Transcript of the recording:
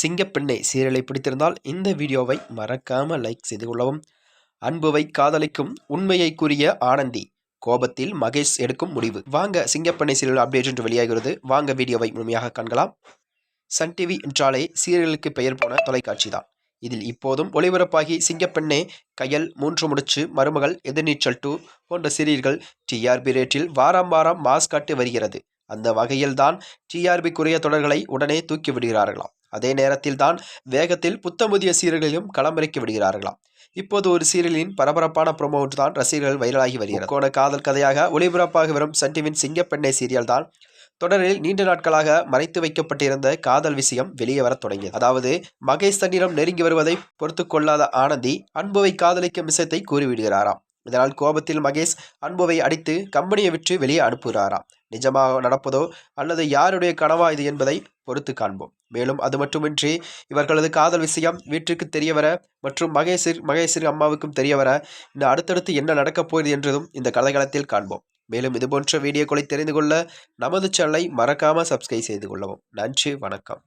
சிங்கப்பெண்ணை சீரியலை பிடித்திருந்தால் இந்த வீடியோவை மறக்காம லைக் செய்து கொள்ளவும். அன்புவை காதலிக்கும் உண்மையை கூறிய ஆனந்தி கோபத்தில் மகேஷ் எடுக்கும் முடிவு. வாங்க சிங்கப்பெண்ணை சீரியல் அப்டேட் என்று வெளியாகிறது. வாங்க வீடியோவை முழுமையாக காண்கலாம். சன் டிவி என்றாலே சீரியலுக்கு பெயர் போன தொலைக்காட்சி தான். இதில் இப்போதும் ஒளிபரப்பாகி சிங்கப்பெண்ணே கையல் மூன்று முடிச்சு மருமகள் எதிர்நீச்சல் டூ போன்ற சீரியல்கள் டிஆர்பி ரேட்டில் வாரம் வாரம் மாஸ் காட்டி வருகிறது. அந்த வகையில்தான் டிஆர்பிக்குரிய தொடர்களை உடனே தூக்கி விடுகிறார்களாம். அதே நேரத்தில் தான் வேகத்தில் புத்தமுதிய சீரியல்களையும் களமிறக்கி விடுகிறார்களாம். இப்போது ஒரு சீரியலின் பரபரப்பான ப்ரோமோ தான் ரசிகர்கள் வைரலாகி வருகிறது. கோண காதல் கதையாக ஒளிபரப்பாக வரும் சன்டிவின் சிங்கப்பெண்ணை சீரியல் தான் தொடரில் நீண்ட நாட்களாக மறைத்து வைக்கப்பட்டிருந்த காதல் விஷயம் வெளியே வரத் தொடங்கியது. அதாவது மகேஷ் தன்னிடம் நெருங்கி வருவதை பொறுத்து கொள்ளாத ஆனந்தி அன்புவை காதலிக்கும் விஷயத்தை கூறிவிடுகிறாராம். இதனால் கோபத்தில் மகேஷ் அன்புவை அடித்து கம்பெனியை விற்று வெளியே அனுப்புகிறாராம். நிஜமாக நடப்பதோ அல்லது யாருடைய கனவா இது என்பதை பொறுத்து காண்போம். மேலும் அது மட்டுமின்றி இவர்களது காதல் விஷயம் வீட்டிற்கு தெரியவர மற்றும் மகேசிர் மகேசிர் அம்மாவுக்கும் தெரியவர இந்த அடுத்தடுத்து என்ன நடக்கப் போகிறது என்றதும் இந்த கதைகளத்தில் காண்போம். மேலும் இதுபோன்ற வீடியோக்களை தெரிந்து கொள்ள நமது சேனலை மறக்காமல் சப்ஸ்கிரைப் செய்து கொள்ளவும். நன்றி வணக்கம்.